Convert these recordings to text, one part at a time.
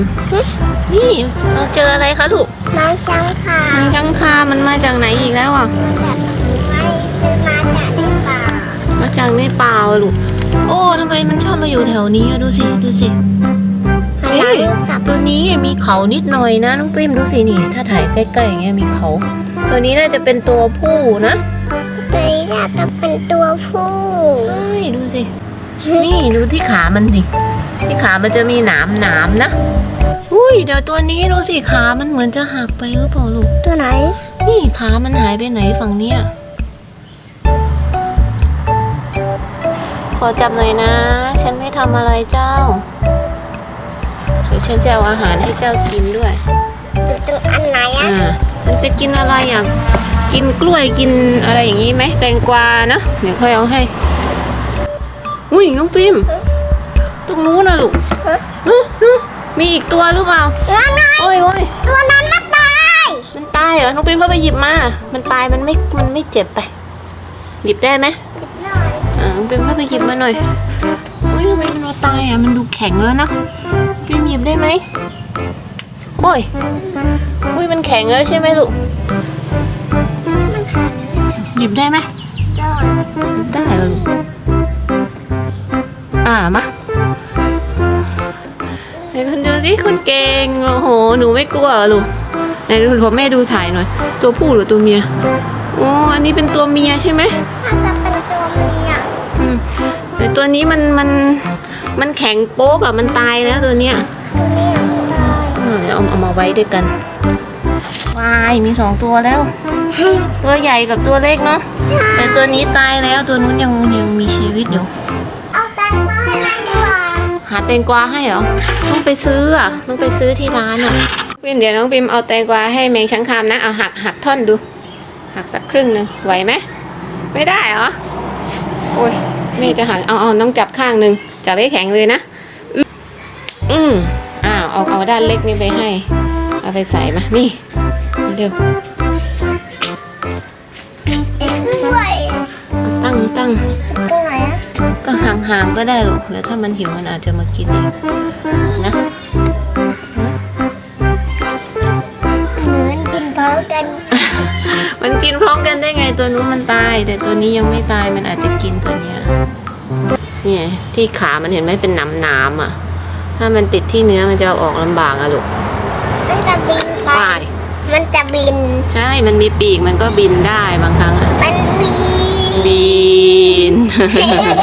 มนี่เราเจออะไรคะลูกมาช่างค่ะแมงชังคามันมาจากไหนอีกแล้วอะจากไม่คือมาจากในป่ามาจากในป่าอะลูกโอ้ทำไมมันชอบมาอยู่แถวนี้อะดูสิดูสิหันหลังกลับตัวนี้มีเขานิดหน่อยนะน้องปริมดูสินี่ ถ้าถ่ายใกล้ๆอย่างเงี้ยมีเขา ตัวนี้น่าจะเป็นตัวผู้นะตัวนี้น่าจะเป็นตัวผู้ใช่ดูสินี่ดูที่ขามันดิ ที่ขามันจะมีหนามหนามๆนะ อุ้ยเดี๋ยวตัวนี้ดูสิขามันเหมือนจะหักไปหรือเปล่าลูก ตัวไหน นี่ขามันหายไปไหนฝั่งเนี้ยขอจับหน่อยนะ ฉันไม่ทำอะไรเจ้าเดี๋ยวฉันจะเอาอาหารให้เจ้ากินด้วยตัวตรงอันไหนอะอ่ามันจะกินอะไรอะกินกล้วยกินอะไรอย่างงี้ไหมแตงกวานะเดี๋ยวค่อยเอาให้ อุ้ยน้องฟิล์ม ตรงนู้นนะลูกนู้นนู้นมีอีกตัวหรือเปล่าตัวไหนโอ้ยโอ้ยตัวนั้นมันตาย มันตายเหรอ น้องฟิล์มก็ไปหยิบมา มันตาย มันไม่ มันไม่เจ็บไป หยิบได้ไหมหน่อยอ่าน้องฟิล์มก็ไปหยิบมาหน่อยอุ้ยทำไมมันมาตายอะ มันดูแข็งแล้วนะฟิล์มหยิบได้ไหมโอ้ยอุ้ยมันแข็งแล้วใช่ไหมลูกมันหายหยิบได้ไหมได้ได้เลยลูกอ่ามา ไหนคุณดูดิคุณเก่งโอ้โหหนูไม่กลัวเหรอลูกไหนดูพอแม่ดูถ่ายหน่อย ตัวผู้หรือตัวเมียโอ้อันนี้เป็นตัวเมียใช่ไหมน่าจะเป็นตัวเมียอืมแต่ตัวนี้มันมันมันแข็งโป๊กอะมันตายนะตัวเนี้ยตัวนี้ยังตายเออเดี๋ยวเอาเอามาไว้ด้วยกันวายมีสองตัวแล้ว ตัวใหญ่กับตัวเล็กเนาะใช่แต่ตัวนี้ตายแล้วตัวนู้นยังยังมีชีวิตอยู่ หาแตงกวาให้เหรอ ต้องไปซื้ออะ ต้องไปซื้อที่ร้านอะพิมเดี๋ยวน้องพิมเอาแตงกวาให้แมงช้างคามนะ เอาหักหักท่อนดู หักสักครึ่งหนึ่งไหวไหม ไม่ได้เหรอ โอ้ยแม่จะหัก เอาเอาน้องจับข้างหนึ่งจับให้แข็งเลยนะอึ๊บอืมอ้าวเอาเอาด้านเล็กนี่ไปให้ เอาไปใส่มา นี่เร็วด้วยเอาตั้งตั้ง ห่างๆก็ได้หรอกเดี๋ยวถ้ามันหิวมันอาจจะมากินเองนะหนูมันกินพร้อมกัน มันกินพร้อมกันได้ไงตัวนู้นมันตาย แต่ตัวนี้ยังไม่ตายมันอาจจะกินตัวเนี้ยเนี่ยที่ขามันเห็นไหมเป็นน้ำน้ำๆอะ ถ้ามันติดที่เนื้อมันจะเอาออกลำบากอะลูกมันจะบินไปตายมันจะบิน ใช่ มันมีปีกมันก็บินได้บางครั้งอะมันบินบินว้าว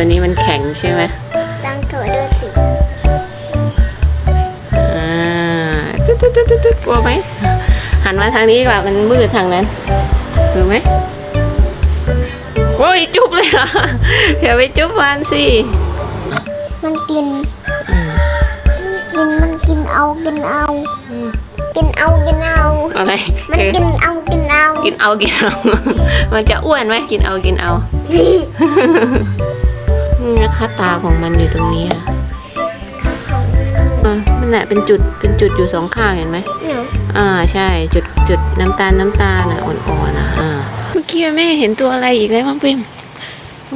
ตัวนี้มันแข็งใช่ไหมลองถอยดูสิอ่าตึ๊ดตึ๊ดตึ๊ดตึ๊ดตึ๊ดกลัวไหมหันมาทางนี้ดีกว่ามันมืดทางนั้นถูกไหมโอ้ยจุ๊บเลยเหรออย่าไปจุ๊บมันสิมันกินอืมกินมันกินเอากินเอาอืมกินเอากินเอาอะไรมันคือกินเอากินเอากินเอากินเอา มันจะอ้วนไหมกินเอากินเอา นี่นะคะตาของมันอยู่ตรงนี้อะอะมันแหละเป็นจุดเป็นจุดอยู่สองข้างเห็นไหมหนูอ่าใช่จุดจุดน้ำตาลน้ำตาลน่ะอ่อนๆนะอ่าเมื่อกี้แม่เห็นตัวอะไรอีกแล้วบ้างพิม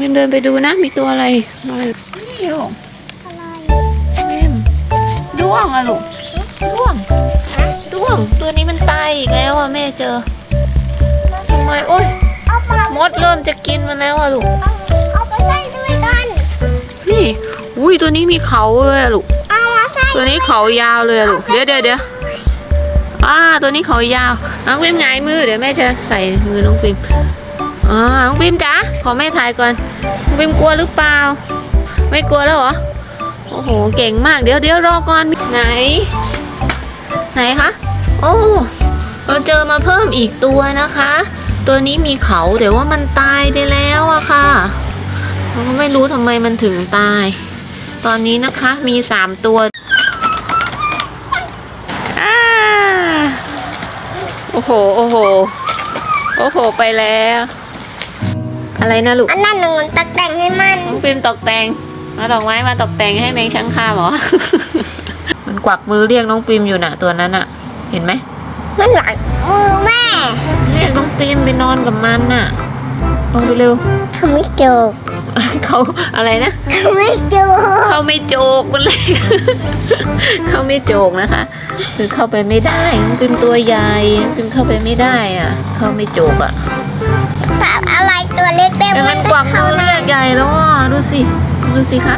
พิมเดินไปดูนะมีตัวอะไรมานี่ลูกอะไรพิมด้วงอะลูกด้วงด้วงตัวนี้มันตายอีกแล้วอะแม่เจอทำไมโอ้ยเอาไปมดเริ่มจะกินมันแล้วอะลูก ยตัวนี้มีเขาเลยอะลูก เอามาใส่ตัวนี้เขายาวเลยอะลูก เดี๋ยวเดี๋ยวเดี๋ยวอ่าตัวนี้เขายาว น้องพิมหงายมือเดี๋ยวแม่จะใส่มือน้องพิมอ่าน้องพิมจ๋าขอแม่ถ่ายก่อนน้องพิมกลัวหรือเปล่า ไม่กลัวแล้วเหรอ โอ้โห เก่งมาก เดี๋ยวเดี๋ยวรอก่อน ไหน ไหนคะ โอ้ เราเจอมาเพิ่มอีกตัวนะคะ ตัวนี้มีเขาแต่ว่ามันตายไปแล้วอะค่ะ เราก็ไม่รู้ทำไมมันถึงตาย ตอนนี้นะคะมีสามตัวอ่าโอ้โห โอ้โห โอ้โห ไปแล้ว อะไรนะลูกอันนั้นหนึ่งมันตกแต่งให้มันน้องพิมตกแต่งเอาดอกไม้มาตกแต่งให้แมงช้างคามเหรอ มันกวักมือเรียกน้องปิมอยู่น่ะ ตัวนั้นน่ะ เห็นไหม มันหลังมือแม่ เรียกน้องปิมไปนอนกับมันน่ะ ลงไปเร็วทำไม่จบ เขาอะไรนะไม่จูเข้าไม่โจกมันเลยเข้าไม่โจกนะคะ คือเข้าไปไม่ได้มันเป็นตัวใหญ่มันเข้าไปไม่ได้อะ เข้าไม่โจกอะปากอะไรตัวเล็กแบบแต่มันกวักมือเรียกใหญ่แล้วอะดูสิ ดูสิคะ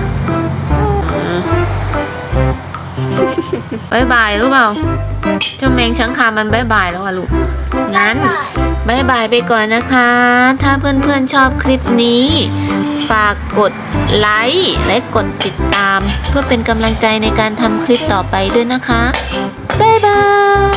บายบายรู้เปล่า เจ้าแมงช้างคามันบายบายแล้วอะลูก งั้นบายบายไปก่อนนะคะ ถ้าเพื่อนๆชอบคลิปนี้ ฝากกดไลค์และกดติดตาม เพื่อเป็นกำลังใจในการทำคลิปต่อไปด้วยนะคะ บ๊ายบาย